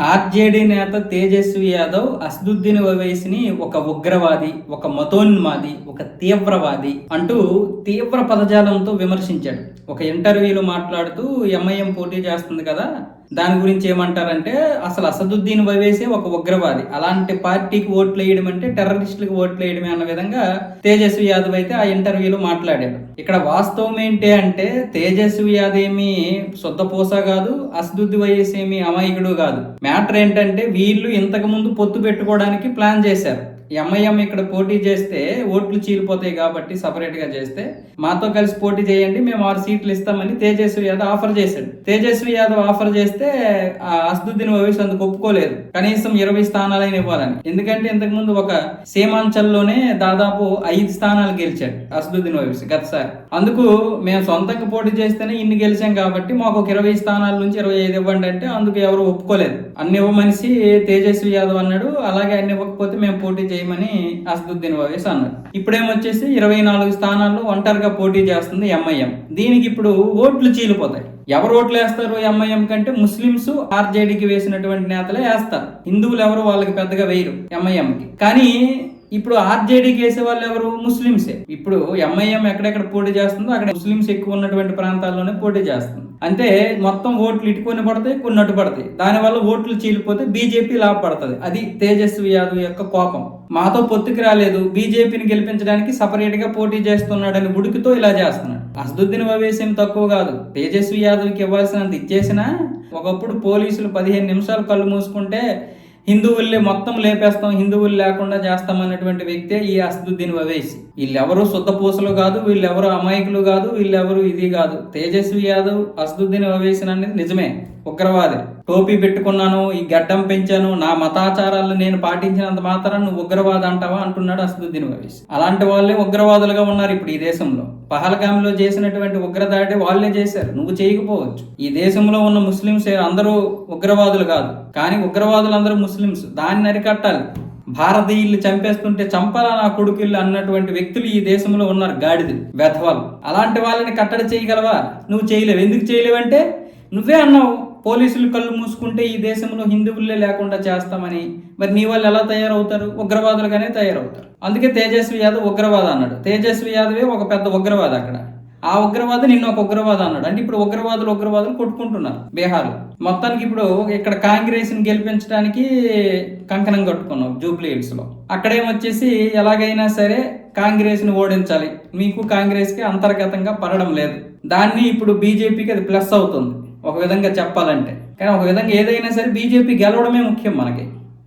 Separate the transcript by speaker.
Speaker 1: RJD నేత తేజస్వి యాదవ్ అసదుద్దీన్ ఓవైసీని ఒక ఉగ్రవాది ఒక మతోన్మాది ఒక తీవ్రవాది అంటూ తీవ్ర పదజాలంతో విమర్శించాడు. ఒక ఇంటర్వ్యూలో మాట్లాడుతూ ఎంఐఎం పోటీ చేస్తుంది కదా దాని గురించి ఏమంటారంటే అసలు అసదుద్దీన్ ఓవైసీ ఒక ఉగ్రవాది. అలాంటి పార్టీకి ఓట్లు వేయడం అంటే టెర్రరిస్టులకు ఓట్లు వేయడమే అన్న విధంగా తేజస్వి యాదవ్ అయితే ఆ ఇంటర్వ్యూలో మాట్లాడాడు. ఇక్కడ వాస్తవం ఏంటి అంటే తేజస్వి యాదవ్ ఏమి శుద్ధపూస కాదు అసదుద్ది వయసు ఏమి అమాయకుడు కాదు. మ్యాటర్ ఏంటంటే వీళ్ళు ఇంతకు ముందు పొత్తు పెట్టుకోవడానికి ప్లాన్ చేశారు. ఎంఐఎం ఇక్కడ పోటీ చేస్తే ఓట్లు చీలిపోతాయి కాబట్టి సపరేట్గా చేస్తే మాతో కలిసి పోటీ చేయండి మేము ఆరు సీట్లు ఇస్తామని తేజస్వి యాదవ్ ఆఫర్ చేశాడు. తేజస్వి యాదవ్ ఆఫర్ చేస్తే ఆ అసదుద్దీన్ ఓవైసీ అందుకు ఒప్పుకోలేదు. కనీసం ఇరవై స్థానాలైన ఇవ్వాలని. ఎందుకంటే ఇంతకుముందు ఒక సీమాంచల్లోనే దాదాపు ఐదు స్థానాలు గెలిచాడు అసదుద్దీన్ ఓవైసీ గతసారి. అందుకు మేము సొంతంగా పోటీ చేస్తేనే ఇన్ని గెలిచాం కాబట్టి మాకు ఒక ఇరవై స్థానాల నుంచి ఇరవై ఐదు ఇవ్వండి అంటే అందుకు ఎవరు ఒప్పుకోలేదు. అన్ని ఇవ్వమనిసి తేజస్వి యాదవ్ అన్నాడు అలాగే అన్ని ఇవ్వకపోతే మేము పోటీ చేయమని అసదుద్దీన్ ఓవైసీ అన్నారు ఇప్పుడేమొచ్చేసి ఇరవై నాలుగు స్థానాల్లో ఒంటరిగా పోటీ చేస్తుంది ఎంఐఎం దీనికి ఇప్పుడు ఓట్లు చీలిపోతాయి. ఎవరు ఓట్లు వేస్తారు ఎంఐఎం కంటే ముస్లింస్ ఆర్జేడీకి వేసినటువంటి నేతలే వేస్తారు. హిందువులు ఎవరు వాళ్ళకి పెద్దగా వేయరు ఎంఐఎం కి. కానీ ఇప్పుడు ఆర్జేడీకి వేసే వాళ్ళు ఎవరు? ముస్లింసే ఇప్పుడు ఎంఐఎం ఎక్కడెక్కడ పోటీ చేస్తుందో అక్కడ ముస్లింస్ ఎక్కువ ఉన్నటువంటి ప్రాంతాల్లోనే పోటీ చేస్తుంది. అంటే మొత్తం ఓట్లు ఇటుకొని పడతాయి కొన్ని పడతాయి. దానివల్ల ఓట్లు చీలిపోతే బీజేపీ లాభపడుతుంది. అది తేజస్వి యాదవ్ యొక్క కోపం. మాతో పొత్తుకి రాలేదు. బీజేపీని గెలిపించడానికి సపరేట్గా పోటీ చేస్తున్నాడని ఉడికితో ఇలా చేస్తున్నాడు. అసదుద్దీన్ ఓవైసీ తక్కువ కాదు. తేజస్వి యాదవ్కి ఇవ్వాల్సినంత ఇచ్చేసినా ఒకప్పుడు పోలీసులు పదిహేను నిమిషాలు కళ్ళు మూసుకుంటే హిందువుల్ని మొత్తం లేపేస్తాం హిందువులు లేకుండా చేస్తాం అన్నటువంటి వ్యక్తే ఈ అసదుద్దీన్ వవేసి. వీళ్ళెవరు శుద్ధ పూసలు కాదు వీళ్ళెవరు అమాయకులు కాదు వీళ్ళెవరు ఇది కాదు. తేజస్వి యాదవ్ అసదుద్దీన్ ఓవైసీ అనేది నిజమే. ఉగ్రవాది. టోపీ పెట్టుకున్నాను ఈ గడ్డం పెంచాను నా మతాచారాలను నేను పాటించినంత మాత్రం నువ్వు ఉగ్రవాది అంటావా అంటున్నాడు అసదుద్దీన్ ఓవైసీ అలాంటి వాళ్ళే ఉగ్రవాదులుగా ఉన్నారు ఇప్పుడు ఈ దేశంలో. పహల్గామిలో చేసినటువంటి ఉగ్రదాడి వాళ్ళే చేశారు. నువ్వు చేయకపోవచ్చు. ఈ దేశంలో ఉన్న ముస్లింస్ అందరూ ఉగ్రవాదులు కాదు. కానీ ఉగ్రవాదులు అందరూ ముస్లింస్ దాన్ని అరికట్టాలి. భారతీయులు చంపేస్తుంటే చంపాలా నా కొడుకులు అన్నటువంటి వ్యక్తులు ఈ దేశంలో ఉన్నారు గాడిది వెధవాలు అలాంటి వాళ్ళని కట్టడి చేయగలవా? నువ్వు చేయలేవు. ఎందుకు చేయలేవంటే? నువ్వే అన్నావు. పోలీసులు కళ్ళు మూసుకుంటే ఈ దేశంలో హిందువులే లేకుండా చేస్తామని. మరి నీ వాళ్ళు ఎలా తయారవుతారు? ఉగ్రవాదులుగానే తయారవుతారు. అందుకే తేజస్వి యాదవ్ ఉగ్రవాద అన్నాడు. తేజస్వి యాదవే ఒక పెద్ద ఉగ్రవాద అక్కడ. ఆ ఉగ్రవాది నిన్న ఒక ఉగ్రవాద అన్నాడు. అంటే ఇప్పుడు ఉగ్రవాదులు ఉగ్రవాదులు కొట్టుకుంటున్నారు బీహార్ మొత్తానికి ఇప్పుడు ఇక్కడ కాంగ్రెస్ని గెలిపించడానికి కంకణం కట్టుకున్నాం జూబ్లీ హిల్స్లో అక్కడేమొచ్చేసి ఎలాగైనా సరే కాంగ్రెస్ని ఓడించాలి. మీకు కాంగ్రెస్కి అంతర్గతంగా పడడం లేదు. దాన్ని ఇప్పుడు బీజేపీకి అది ప్లస్ అవుతుంది. ఒక విధంగా చెప్పాలంటే. కానీ ఒక విధంగా ఏదైనా సరే బీజేపీ గెలవడమే ముఖ్యం మనకి.